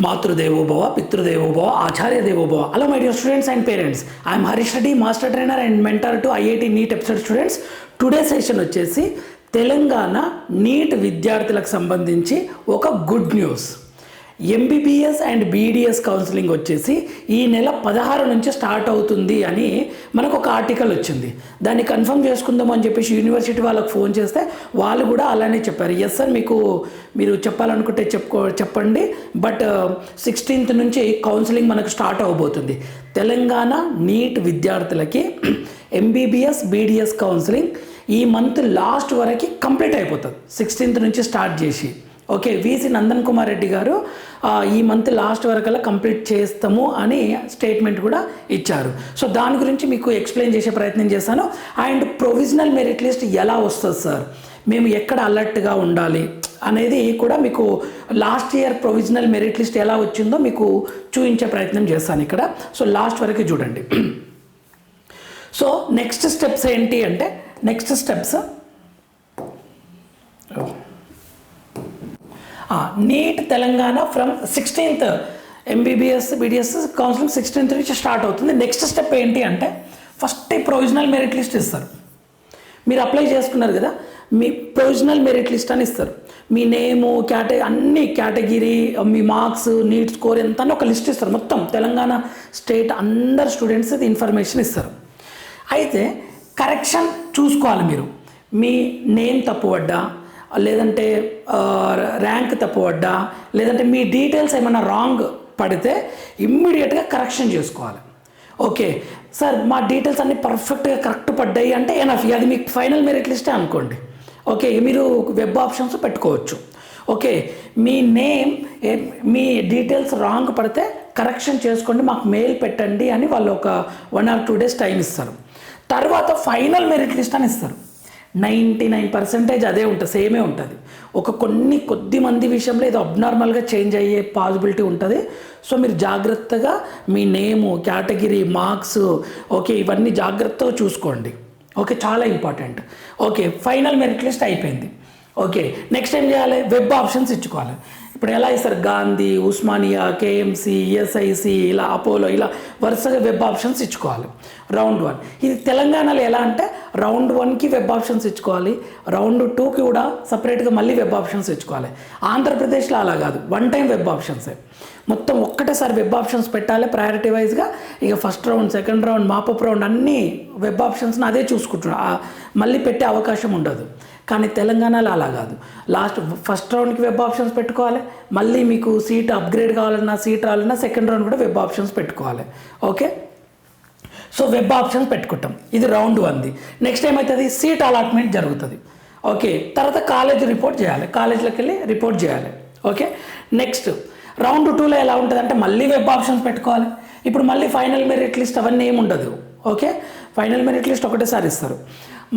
మాతృదేవోభవ పితృదేవోభవ ఆచార్య దేవోభవ hello my dear students and parents I'm Harish Reddy master trainer and mentor to IIT NEET episode students today session వచ్చేసి Telangana NEET విద్యార్థులకు సంబంధించి ఒక good news MBBS and BDS counselling వచ్చేసి ఈ నెల పదహారు నుంచి స్టార్ట్ అవుతుంది అని మనకు ఒక ఆర్టికల్ వచ్చింది. దాన్ని కన్ఫర్మ్ చేసుకుందాం అని చెప్పేసి యూనివర్సిటీ వాళ్ళకి ఫోన్ చేస్తే వాళ్ళు కూడా అలానే చెప్పారు. ఎస్ సార్ మీకు మీరు చెప్పాలనుకుంటే చెప్పుకో చెప్పండి. బట్ సిక్స్టీన్త్ uh, నుంచి కౌన్సిలింగ్ మనకు స్టార్ట్ అవబోతుంది. తెలంగాణ నీట్ విద్యార్థులకి ఎంబీబీఎస్ బీడీఎస్ కౌన్సిలింగ్ ఈ మంత్ లాస్ట్ వరకు కంప్లీట్ అయిపోతుంది. సిక్స్టీన్త్ నుంచి స్టార్ట్ చేసి. ఓకే విసి నందన్ కుమార్ రెడ్డి గారు ఈ మంత్ లాస్ట్ వరకల్లా కంప్లీట్ చేస్తాము అని స్టేట్మెంట్ కూడా ఇచ్చారు. సో దాని గురించి మీకు ఎక్స్ప్లెయిన్ చేసే ప్రయత్నం చేశాను. అండ్ ప్రొవిజనల్ మెరిట్ లిస్ట్ ఎలా వస్తుంది సార్? మేము ఎక్కడ అలర్ట్గా ఉండాలి అనేది కూడా మీకు last year provisional merit list ఎలా వచ్చిందో మీకు చూపించే ప్రయత్నం చేస్తాను ఇక్కడ. సో లాస్ట్ వరకు చూడండి. సో నెక్స్ట్ స్టెప్స్ ఏంటి అంటే next steps NEET Telangana from sixteenth MBBS BDS counselling sixteenth నుంచి స్టార్ట్ అవుతుంది. నెక్స్ట్ స్టెప్ ఏంటి అంటే ఫస్ట్ ప్రొవిజనల్ మెరిట్ లిస్ట్ ఇస్తారు. మీరు అప్లై చేసుకున్నారు కదా మీ ప్రొవిజనల్ మెరిట్ లిస్ట్ అని ఇస్తారు. మీ నేము కేట అన్ని కేటగిరీ మీ మార్క్స్ నీట్ స్కోర్ ఎంత అని ఒక లిస్ట్ ఇస్తారు. మొత్తం తెలంగాణ స్టేట్ అందరు స్టూడెంట్స్ ఇన్ఫర్మేషన్ ఇస్తారు. అయితే కరెక్షన్ చూసుకోవాలి మీరు. మీ నేమ్ తప్పుపడ్డా లేదంటే ర్యాంక్ తప్పుపడ్డా లేదంటే మీ డీటెయిల్స్ ఏమైనా రాంగ్ పడితే ఇమ్మీడియట్గా కరెక్షన్ చేసుకోవాలి. ఓకే సార్ మా డీటెయిల్స్ అన్ని పర్ఫెక్ట్గా కరెక్ట్ పడ్డాయి అంటే ఎనఫ్ అది మీకు ఫైనల్ మెరిట్ లిస్టే అనుకోండి. ఓకే మీరు వెబ్ ఆప్షన్స్ పెట్టుకోవచ్చు. ఓకే మీ నేమ్ మీ డీటెయిల్స్ రాంగ్ పడితే కరెక్షన్ చేసుకోండి మాకు మెయిల్ పెట్టండి అని వాళ్ళు ఒక one or two days time ఇస్తారు. తర్వాత ఫైనల్ మెరిట్ లిస్ట్ అని ఇస్తారు. నైంటీ నైన్ పర్సెంటేజ్ అదే ఉంటుంది సేమే ఉంటుంది. ఒక కొన్ని కొద్ది మంది విషయంలో ఇది అబ్నార్మల్గా చేంజ్ అయ్యే పాసిబిలిటీ ఉంటుంది. సో మీరు జాగ్రత్తగా మీ నేము కేటగిరీ మార్క్స్ ఓకే ఇవన్నీ జాగ్రత్తగా చూసుకోండి. ఓకే చాలా important. Okay final merit list అయిపోయింది. ఓకే నెక్స్ట్ ఏం చేయాలి? వెబ్ ఆప్షన్స్ ఇచ్చుకోవాలి. ఇప్పుడు ఎలా ఇస్తారు? గాంధీ ఉస్మానియా కేఎంసి ఈఎస్ఐసి ఇలా అపోలో ఇలా వరుసగా వెబ్ ఆప్షన్స్ ఇచ్చుకోవాలి. Round one. ఇది తెలంగాణలో ఎలా అంటే రౌండ్ వన్కి వెబ్ ఆప్షన్స్ ఇచ్చుకోవాలి. రౌండ్ టూకి కూడా సపరేట్గా మళ్ళీ వెబ్ ఆప్షన్స్ ఇచ్చుకోవాలి. ఆంధ్రప్రదేశ్లో అలా కాదు. వన్ టైం వెబ్ ఆప్షన్సే. మొత్తం ఒక్కటేసారి వెబ్ ఆప్షన్స్ పెట్టాలి ప్రయారిటీ వైజ్గా ఇక first round second round mop up round అన్నీ వెబ్ ఆప్షన్స్ని అదే చూసుకుంటున్నా. మళ్ళీ పెట్టే అవకాశం ఉండదు. కానీ తెలంగాణలో అలా కాదు. లాస్ట్ ఫస్ట్ రౌండ్కి వెబ్ ఆప్షన్స్ పెట్టుకోవాలి. మళ్ళీ మీకు సీట్ అప్గ్రేడ్ కావాలన్నా సీట్ రావాలన్నా సెకండ్ రౌండ్ కూడా వెబ్ ఆప్షన్స్ పెట్టుకోవాలి. ఓకే? సో వెబ్ ఆప్షన్స్ పెట్టుకుంటాం. ఇది రౌండ్ వన్ది. నెక్స్ట్ ఏమవుతుంది సీట్ అలాట్మెంట్ జరుగుతుంది. ఓకే? తర్వాత కాలేజ్ రిపోర్ట్ చేయాలి. కాలేజ్లోకి వెళ్ళి రిపోర్ట్ చేయాలి. ఓకే? నెక్స్ట్ రౌండ్ టూలో ఎలా ఉంటుంది అంటే మళ్ళీ వెబ్ ఆప్షన్స్ పెట్టుకోవాలి. ఇప్పుడు మళ్ళీ ఫైనల్ మెరిట్ లిస్ట్ అవన్నీ ఏమి ఉండదు ఓకే? ఫైనల్ మెరిట్ లిస్ట్ ఒకటేసారి ఇస్తారు.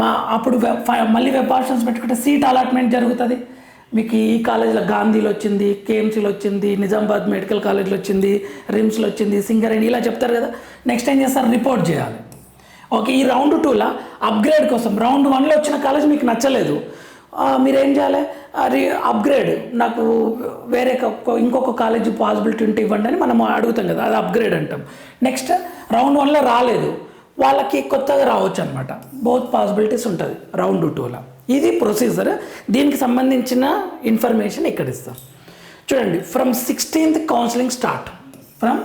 మా అప్పుడు వెబ్ మళ్ళీ వెబ్ ఆప్షన్స్ పెట్టుకుంటే సీట్ అలాట్మెంట్ జరుగుతుంది. మీకు ఈ కాలేజీలో గాంధీలో వచ్చింది కేఎంసీలో వచ్చింది నిజామాబాద్ మెడికల్ కాలేజ్లో వచ్చింది రిమ్స్లో వచ్చింది సింగరేణి ఇలా చెప్తారు కదా. నెక్స్ట్ ఏం చేస్తారు? రిపోర్ట్ చేయాలి. ఓకే ఈ రౌండ్ టూలో అప్గ్రేడ్ కోసం రౌండ్ వన్లో వచ్చిన కాలేజ్ మీకు నచ్చలేదు. మీరేం చేయాలి? అది అప్గ్రేడ్. నాకు వేరే ఇంకొక కాలేజ్ పాసిబిలిటీ ఉంటే ఇవ్వండి అని మనం అడుగుతాం కదా అది అప్గ్రేడ్ అంటాం. నెక్స్ట్ రౌండ్ వన్లో రాలేదు. వాళ్ళకి కొత్తగా రావచ్చు అనమాట బోత్ పాసిబిలిటీస్ ఉంటుంది రౌండ్ టూలో ఇది ప్రొసీజర్ దీనికి సంబంధించిన ఇన్ఫర్మేషన్ ఇక్కడ ఇస్తాం చూడండి from sixteenth counselling start from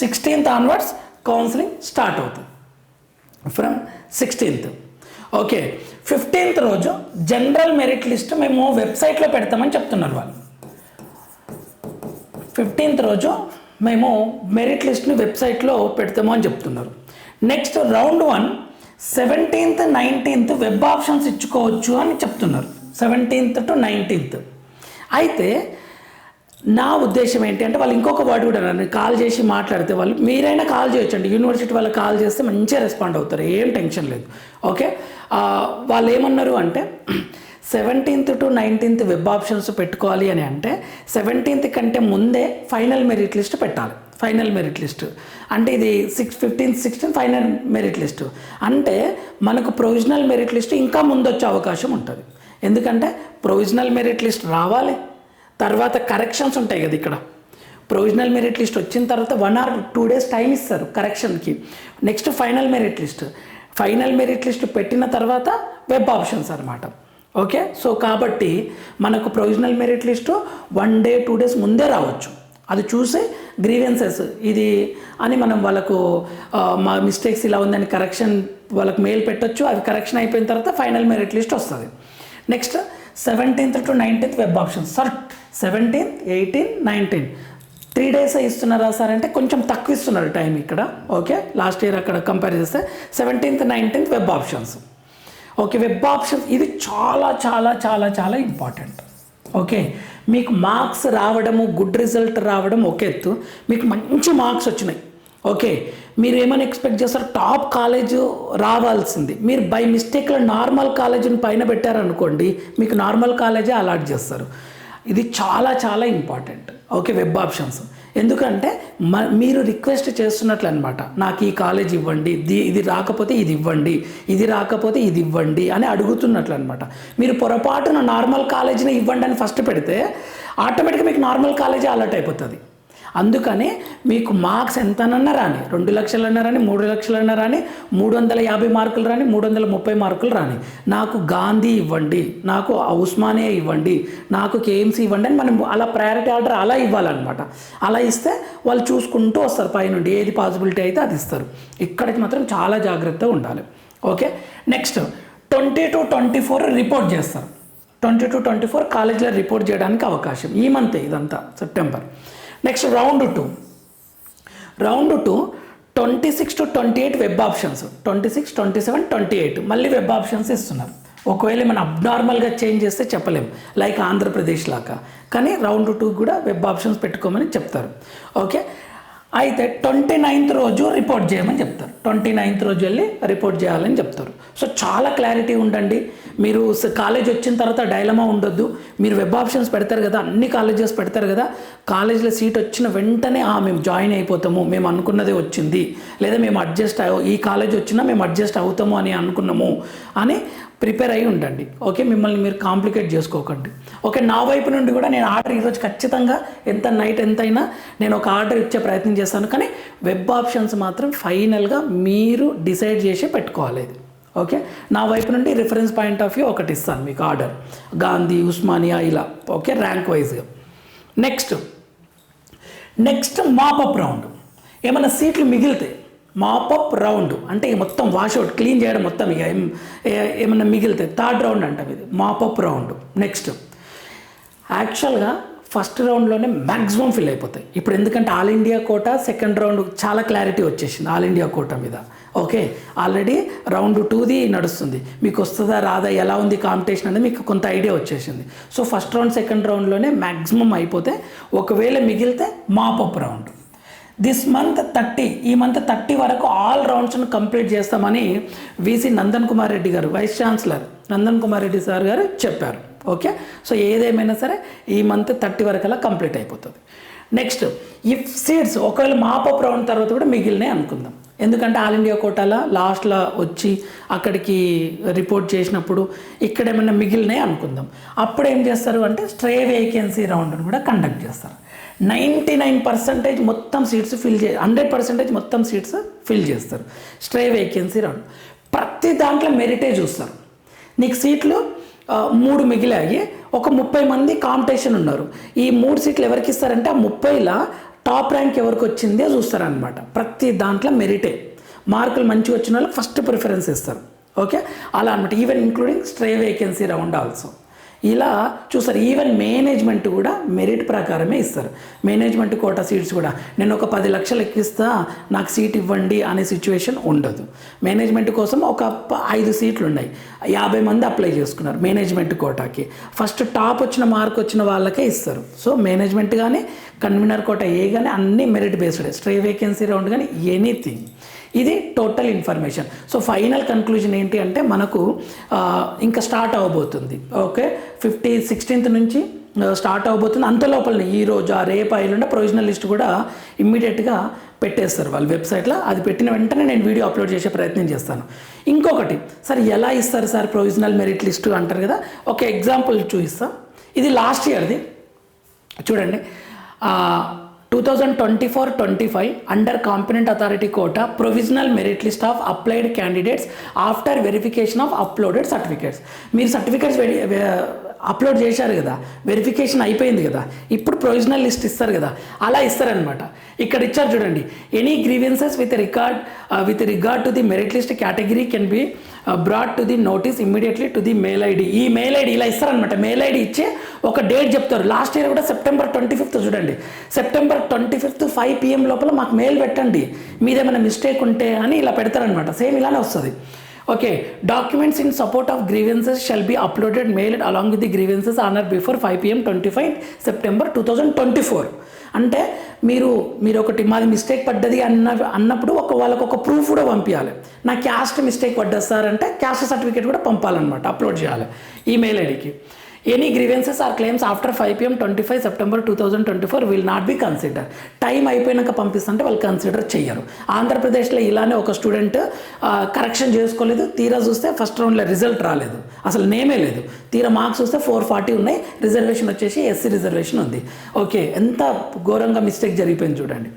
sixteenth onwards counselling start అవుతుంది. ఫ్రమ్ సిక్స్టీన్త్ ఓకే ఫిఫ్టీన్త్ రోజు జనరల్ మెరిట్ లిస్ట్ మేము వెబ్సైట్లో పెడతామని చెప్తున్నారు వాళ్ళు. ఫిఫ్టీన్త్ రోజు మేము మెరిట్ లిస్ట్ని వెబ్సైట్లో పెడతాము అని చెప్తున్నారు. Next round one seventeenth nineteenth web options ఇచ్చుకోవచ్చు అని చెప్తున్నారు. సెవెంటీన్త్ టు నైన్టీన్త్ అయితే నా ఉద్దేశం ఏంటి అంటే వాళ్ళు ఇంకొక వర్డ్ కూడా అన్నారు కాల్ చేసి మాట్లాడితే వాళ్ళు మీరైనా కాల్ చేయొచ్చండి. యూనివర్సిటీ వాళ్ళకి కాల్ చేస్తే మంచిగా రెస్పాండ్ అవుతారు. ఏం టెన్షన్ లేదు. ఓకే వాళ్ళు ఏమన్నారు అంటే seventeenth to nineteenth web options పెట్టుకోవాలి అని అంటే సెవెంటీన్త్ కంటే ముందే ఫైనల్ మెరిట్ లిస్ట్ పెట్టాలి. Final merit list. అంటే ఇది six fifteenth sixteen final merit list. అంటే మనకు ప్రొవిజనల్ మెరిట్ లిస్ట్ ఇంకా ముందు వచ్చే అవకాశం ఉంటుంది. ఎందుకంటే ప్రొవిజనల్ మెరిట్ లిస్ట్ రావాలి. తర్వాత కరెక్షన్స్ ఉంటాయి కదా ఇక్కడ. ప్రొవిజనల్ మెరిట్ లిస్ట్ వచ్చిన తర్వాత one or two days time ఇస్తారు కరెక్షన్కి. Next final merit list. Final merit list పెట్టిన తర్వాత వెబ్ ఆప్షన్స్ అనమాట ఓకే? సో కాబట్టి మనకు provisional merit list one day two days ముందే రావచ్చు. అది చూసి గ్రీవెన్సెస్ ఇది అని మనం వాళ్ళకు మా మిస్టేక్స్ ఇలా ఉందని కరెక్షన్ వాళ్ళకి మెయిల్ పెట్టొచ్చు అవి కరెక్షన్ అయిపోయిన తర్వాత ఫైనల్ మెరిట్ లిస్ట్ వస్తుంది. Next seventeenth to nineteenth web options sir seventeenth eighteen nineteen three days ఇస్తున్నారా సార్ అంటే కొంచెం తక్కువ ఇస్తున్నారు టైం ఇక్కడ. ఓకే లాస్ట్ ఇయర్ అక్కడ కంపేర్ చేస్తే seventeenth nineteenth web options okay web options ఇది చాలా చాలా చాలా చాలా ఇంపార్టెంట్ ఓకే మీకు మార్క్స్ రావడము గుడ్ రిజల్ట్ రావడం ఒక ఎత్తు. మీకు మంచి మార్క్స్ వచ్చినాయి. ఓకే. మీరు ఏమైనా ఎక్స్పెక్ట్ చేస్తారు? టాప్ కాలేజ్ రావాల్సింది. మీరు బై మిస్టేక్లో నార్మల్ కాలేజీని పైన పెట్టారనుకోండి మీకు నార్మల్ కాలేజే అలాట్ చేస్తారు. ఇది చాలా చాలా ఇంపార్టెంట్ ఓకే వెబ్ ఆప్షన్స్ ఎందుకంటే మ మీరు రిక్వెస్ట్ చేస్తున్నట్లు అనమాట నాకు ఈ కాలేజ్ ఇవ్వండి ది- ఇది రాకపోతే ఇది ఇవ్వండి ఇది రాకపోతే ఇది ఇవ్వండి అని అడుగుతున్నట్లు అనమాట మీరు పొరపాటున నార్మల్ కాలేజీని ఇవ్వండి అని ఫస్ట్ పెడితే ఆటోమేటిక్గా మీకు నార్మల్ కాలేజీ అలర్ట్ అయిపోతుంది. అందుకని మీకు మార్క్స్ ఎంతనన్నా రాని రెండు లక్షలన్నా రాని మూడు లక్షలన్నా రాని మూడు వందల యాభై మార్కులు రాని మూడు వందల ముప్పై మార్కులు రాని నాకు గాంధీ ఇవ్వండి నాకు ఉస్మానియా ఇవ్వండి నాకు కేఎంసీ ఇవ్వండి అని మనం అలా ప్రయారిటీ ఆర్డర్ అలా ఇవ్వాలన్నమాట. అలా ఇస్తే వాళ్ళు చూసుకుంటూ వస్తారు పైనుండి ఏది పాసిబిలిటీ అయితే అది ఇస్తారు. ఇక్కడికి మాత్రం చాలా జాగ్రత్తగా ఉండాలి. Okay? Next twenty to twenty four report చేస్తారు. ట్వంటీ టు ట్వంటీ ఫోర్ కాలేజీలో రిపోర్ట్ చేయడానికి అవకాశం. ఈ మంత్ ఇదంతా September next round two round two twenty six to twenty eight web options twenty six twenty seven twenty eight మళ్ళీ web options ఇస్తున్నారు ఒకవేళ మనం అబ్నార్మల్గా చేంజ్ చేస్తే చెప్పలేం. లైక్ ఆంధ్రప్రదేశ్ లాగా. కానీ రౌండ్ టూ కూడా వెబ్ ఆప్షన్స్ పెట్టుకోమని చెప్తారు. ఓకే అయితే ట్వంటీ నైన్త్ రోజు రిపోర్ట్ చేయమని చెప్తారు. ట్వంటీ నైన్త్ రోజు వెళ్ళి రిపోర్ట్ చేయాలని చెప్తారు. సో చాలా క్లారిటీ ఉండండి. మీరు కాలేజ్ వచ్చిన తర్వాత డైలమా ఉండొద్దు. మీరు వెబ్ ఆప్షన్స్ పెడతారు కదా అన్ని కాలేజెస్ పెడతారు కదా కాలేజీలో సీట్ వచ్చిన వెంటనే "ఆ, మేము జాయిన్ అయిపోతాము మేము అనుకున్నదే వచ్చింది. లేదా మేము అడ్జస్ట్ ఈ కాలేజ్ వచ్చినా మేము అడ్జస్ట్ అవుతాము అని అనుకున్నాము అని ప్రిపేర్ అయి ఉండండి. ఓకే మిమ్మల్ని మీరు కాంప్లికేట్ చేసుకోకండి. ఓకే నా వైపు నుండి కూడా నేను ఆర్డర్ ఈరోజు ఖచ్చితంగా ఎంత నైట్ ఎంతైనా నేను ఒక ఆర్డర్ ఇచ్చే ప్రయత్నం చేస్తాను. కానీ వెబ్ ఆప్షన్స్ మాత్రం ఫైనల్గా మీరు డిసైడ్ చేసి పెట్టుకోవాలి ఇది. ఓకే? నా వైపు నుండి రిఫరెన్స్ పాయింట్ ఆఫ్ వ్యూ ఒకటి ఇస్తాను మీకు ఆర్డర్. గాంధీ ఉస్మానియా ఇలా. ఓకే? ర్యాంక్ వైజ్గా next next mop up round ఏమైనా సీట్లు మిగిలితే మాపప్ రౌండ్ అంటే మొత్తం వాషౌట్ క్లీన్ చేయడం మొత్తం ఇక ఏమైనా ఏమన్నా మిగిలితే థర్డ్ రౌండ్ అంటాం ఇది. మాపప్ రౌండ్ నెక్స్ట్ యాక్చువల్గా ఫస్ట్ రౌండ్లోనే మ్యాక్సిమం ఫిల్ అయిపోతాయి. ఇప్పుడు ఎందుకంటే all India quota second round చాలా క్లారిటీ వచ్చేసింది ఆల్ ఇండియా కోట మీద. ఓకే ఆల్రెడీ రౌండ్ టూది నడుస్తుంది. మీకు వస్తుందా రాదా ఎలా ఉంది కాంపిటీషన్ అనేది మీకు కొంత ఐడియా వచ్చేసింది. సో ఫస్ట్ రౌండ్ సెకండ్ రౌండ్లోనే మ్యాక్సిమం అయిపోతే ఒకవేళ మిగిలితే mop up round. This month thirty ఈ మంత్ థర్టీ వరకు ఆల్ రౌండ్స్ను కంప్లీట్ చేస్తామని వీసీ నందన్ కుమార్ రెడ్డి గారు vice chancellor Nandan Kumar Reddy sir గారు చెప్పారు. ఓకే? సో ఏదేమైనా సరే ఈ మంత్ థర్టీ వరకు అలా కంప్లీట్ అయిపోతుంది. నెక్స్ట్ ఇఫ్ సీట్స్ ఒకవేళ మాపప్ రౌండ్ తర్వాత కూడా మిగిలినాయి అనుకుందాం. ఎందుకంటే ఆల్ ఇండియా కోటాలో లాస్ట్లో వచ్చి అక్కడికి రిపోర్ట్ చేసినప్పుడు ఇక్కడ ఏమైనా మిగిలినాయి అనుకుందాం. అప్పుడు ఏం చేస్తారు అంటే స్ట్రే వేకెన్సీ రౌండ్ని కూడా కండక్ట్ చేస్తారు. నైంటీ నైన్ పర్సెంటేజ్ మొత్తం సీట్స్ ఫిల్ చే హండ్రెడ్ పర్సెంటేజ్ మొత్తం సీట్స్ ఫిల్ చేస్తారు. Stray vacancy round. ప్రతి దాంట్లో మెరిటే చూస్తారు. నీకు సీట్లు మూడు మిగిలాయి. ఒక ముప్పై మంది కాంపిటీషన్ ఉన్నారు. ఈ మూడు సీట్లు ఎవరికి ఇస్తారంటే ఆ ముప్పైలా టాప్ ర్యాంక్ ఎవరికి వచ్చిందే చూస్తారనమాట ప్రతి దాంట్లో మెరిటే. మార్కులు మంచిగా వచ్చిన వాళ్ళకి ఫస్ట్ ప్రిఫరెన్స్ ఇస్తారు. ఓకే? అలా అనమాట even including stray vacancy round also ఇలా చూస్తారు. ఈవెన్ మేనేజ్మెంట్ కూడా మెరిట్ ప్రకారమే ఇస్తారు. మేనేజ్మెంట్ కోటా సీట్స్ కూడా. నేను ఒక పది లక్షలు ఎక్కిస్తా నాకు సీట్ ఇవ్వండి అనే సిచ్యువేషన్ ఉండదు. మేనేజ్మెంట్ కోసం ఒక ఐదు సీట్లు ఉన్నాయి. యాభై మంది అప్లై చేసుకున్నారు మేనేజ్మెంట్ కోటాకి ఫస్ట్ టాప్ వచ్చిన మార్క్ వచ్చిన వాళ్ళకే ఇస్తారు. సో మేనేజ్మెంట్ కానీ కన్వీనర్ కోటా ఏ కానీ అన్ని merit based stray vacancy round కానీ ఎనీథింగ్ ఇది total information so final conclusion ఏంటి అంటే మనకు ఇంకా స్టార్ట్ అవ్వబోతుంది ఓకే ఫిఫ్టీ సిక్స్టీన్త్ నుంచి స్టార్ట్ అవ్వబోతుంది అంత లోపలనే ఈ రోజు ఆ రేపు అయిలుండే ప్రొవిజనల్ లిస్ట్ కూడా ఇమ్మీడియట్గా పెట్టేస్తారు వాళ్ళు వెబ్సైట్లో అది పెట్టిన వెంటనే నేను వీడియో అప్లోడ్ చేసే ప్రయత్నం చేస్తాను. ఇంకొకటి సార్ ఎలా ఇస్తారు సార్ ప్రొవిజనల్ మెరిట్ లిస్ట్ అంటారు కదా? ఒక ఎగ్జాంపుల్ చూపిస్తా. ఇది లాస్ట్ ఇయర్ది చూడండి. Two thousand twenty four twenty five under competent authority quota provisional merit list of applied candidates after verification of uploaded certificates మీరు సర్టిఫికేట్స్ అప్లోడ్ చేశారు కదా వెరిఫికేషన్ అయిపోయింది కదా ఇప్పుడు ప్రొవిజనల్ లిస్ట్ ఇస్తారు కదా అలా ఇస్తారనమాట ఇక్కడ ఇచ్చారు చూడండి any grievances with record with regard to the merit list category can be brought to the notice immediately to the mail ID email ID ఇలా ఇస్తారనమాట మెయిల్ ఐడి ఇచ్చి ఒక డేట్ చెప్తారు. లాస్ట్ ఇయర్ కూడా సెప్టెంబర్ ట్వంటీ ఫిఫ్త్ చూడండి. September twenty fifth five PM లోపల మాకు mail పెట్టండి. మీదేమైనా మిస్టేక్ ఉంటే అని ఇలా పెడతారనమాట సేమ్ ఇలానే వస్తుంది. Okay documents in support of grievances shall be uploaded mailed along with the grievances on or before five PM twenty five September two thousand twenty four అంటే మీరు మీరు ఒకటి మాది మిస్టేక్ పడ్డది అన్న అన్నప్పుడు ఒక వాళ్ళకు ఒక ప్రూఫ్ కూడా పంపించాలి నా క్యాస్ట్ మిస్టేక్ పడ్డది సార్ అంటే క్యాస్ట్ సర్టిఫికేట్ కూడా పంపాలన్నమాట అప్లోడ్ చేయాలి. ఈమెయిల్ ఐడికి any grievances or claims after five PM twenty five September two thousand twenty four will not be consider time అయిపోయినాక పంపిస్తుంటే వాళ్ళు కన్సిడర్ చేయరు ఆంధ్రప్రదేశ్లో ఇలానే ఒక స్టూడెంట్ కరెక్షన్ చేసుకోలేదు. తీరా చూస్తే ఫస్ట్ రౌండ్లో రిజల్ట్ రాలేదు. అసలు నేమే లేదు. తీరా మార్క్స్ చూస్తే ఫోర్ ఫార్టీ ఉన్నాయి. రిజర్వేషన్ వచ్చేసి ఎస్సీ రిజర్వేషన్ ఉంది. ఓకే ఎంత ఘోరంగా మిస్టేక్ జరిగిపోయింది చూడండి.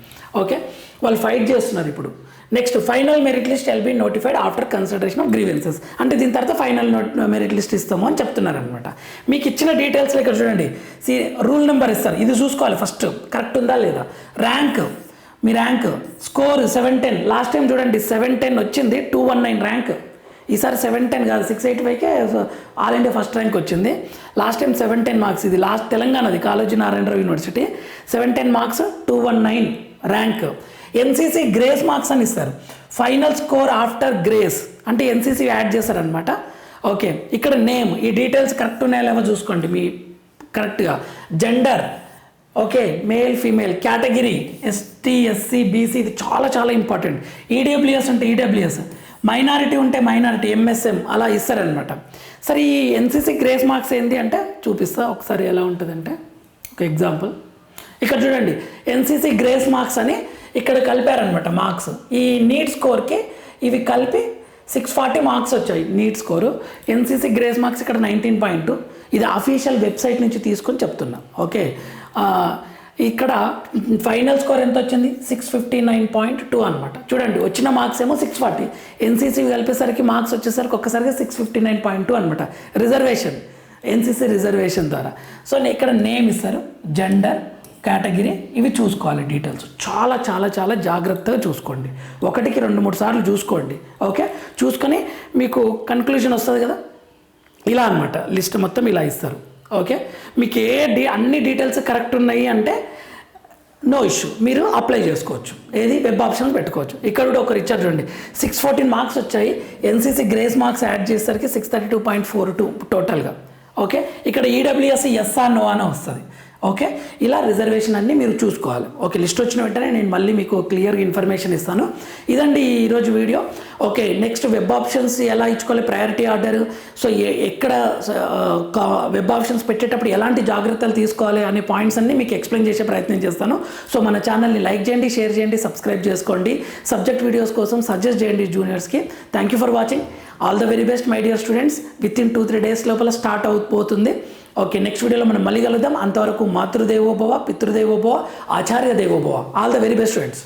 ఓకే వాళ్ళు ఫైట్ చేస్తున్నారు ఇప్పుడు. Next final merit list will be notified after consideration of grievances అంటే దీని తర్వాత ఫైనల్ మెరిట్ లిస్ట్ ఇస్తాము అని చెప్తున్నారు అనమాట మీకు ఇచ్చిన డీటెయిల్స్లో ఇక్కడ చూడండి. సి రూల్ నెంబర్ ఇస్తారు. ఇది చూసుకోవాలి ఫస్ట్ కరెక్ట్ ఉందా లేదా? ర్యాంక్ మీ rank score seven ten last time చూడండి సెవెన్ టెన్ వచ్చింది టూ వన్ నైన్ ర్యాంక్ ఈసారి సెవెన్ టెన్ కాదు సిక్స్ ఎయిట్ ఫైవ్కే ఆల్ ఇండియా ఫస్ట్ ర్యాంక్ వచ్చింది. Last time seven ten marks ఇది last తెలంగాణది college Narayana Rao university seven ten marks two one nine rank NCC grace marks అని ఇస్తారు. Final score after grace అంటే NCC add చేస్తారనమాట okay ఇక్కడ name ఈ details correct ఉన్నాయో లేవో చూసుకోండి మీ కరెక్ట్గా gender okay male female category ST SC BC ఇది చాలా చాలా ఇంపార్టెంట్ ఈడబ్ల్యూఎస్ అంటే ఈడబ్ల్యూఎస్ మైనారిటీ ఉంటే మైనారిటీ ఎంఎస్ఎం అలా ఇస్తారనమాట సరే ఈ ఎన్సీసీ గ్రేస్ మార్క్స్ ఏంటి అంటే చూపిస్తా ఒకసారి ఎలా ఉంటుందంటే. ఒక ఎగ్జాంపుల్ ఇక్కడ చూడండి. ఎన్సీసీ గ్రేస్ మార్క్స్ అని ఇక్కడ కలిపారనమాట మార్క్స్. ఈ నీట్ స్కోర్కి ఇవి కలిపి సిక్స్ ఫార్టీ మార్క్స్ వచ్చాయి NEET score. NCC grace marks ఇక్కడ నైన్టీన్ పాయింట్ ఇది అఫీషియల్ వెబ్సైట్ నుంచి తీసుకొని చెప్తున్నా. ఓకే? ఇక్కడ ఫైనల్ స్కోర్ ఎంత వచ్చింది? Six fifty nine point two అనమాట చూడండి వచ్చిన మార్క్స్ ఏమో సిక్స్ ఫార్టీ ఎన్సీసీ కలిపేసరికి మార్క్స్ వచ్చేసరికి ఒక్కసారిగా six fifty nine point two అనమాట రిజర్వేషన్ ఎన్సీసీ రిజర్వేషన్ ద్వారా. సో ఇక్కడ నేమ్ ఇస్తారు. జెండర్ కేటగిరీ ఇవి చూసుకోవాలి డీటెయిల్స్. చాలా చాలా చాలా జాగ్రత్తగా చూసుకోండి. ఒకటికి రెండు మూడు సార్లు చూసుకోండి. ఓకే? చూసుకొని మీకు కన్క్లూజన్ వస్తుంది కదా? ఇలా అన్నమాట. లిస్ట్ మొత్తం ఇలా ఇస్తారు. ఓకే? మీకు ఏ డీ అన్ని డీటెయిల్స్ కరెక్ట్ ఉన్నాయి అంటే నో ఇష్యూ మీరు అప్లై చేసుకోవచ్చు. ఏది? వెబ్ ఆప్షన్ పెట్టుకోవచ్చు. ఇక్కడ కూడా ఒకరు ఇచ్చారు చూడండి. సిక్స్ ఫోర్టీన్ మార్క్స్ వచ్చాయి. ఎన్సీసీ గ్రేస్ మార్క్స్ యాడ్ చేసేసరికి six thirty two point four two టోటల్గా ఓకే? ఇక్కడ E ఈడబ్ల్యూఎస్ ఎస్ఆర్ నో అని వస్తుంది. ఓకే? ఇలా రిజర్వేషన్ అన్నీ మీరు చూసుకోవాలి. ఓకే లిస్ట్ వచ్చిన వెంటనే నేను మళ్ళీ మీకు క్లియర్గా ఇన్ఫర్మేషన్ ఇస్తాను. ఇదండి ఈరోజు video. Okay next web options ఎలా ఇచ్చుకోవాలి? Priority order. సో ఎక్కడ వెబ్ ఆప్షన్స్ పెట్టేటప్పుడు ఎలాంటి జాగ్రత్తలు తీసుకోవాలి అనే పాయింట్స్ అన్ని మీకు ఎక్స్ప్లెయిన్ చేసే ప్రయత్నం చేస్తాను. సో మన ఛానల్ని లైక్ చేయండి షేర్ చేయండి సబ్స్క్రైబ్ చేసుకోండి. సబ్జెక్ట్ వీడియోస్ కోసం సజెస్ట్ చేయండి జూనియర్స్కి. Thank you for watching. All the very best my dear students. Within two three days లోపల స్టార్ట్ అవుతుంది ఓకే నెక్స్ట్ వీడియోలో మనం మళ్ళీ కలుద్దాం. అంతవరకు మాతృదేవోభవ పితృదేవోభవ ఆచార్య దేవోభవ all the very best students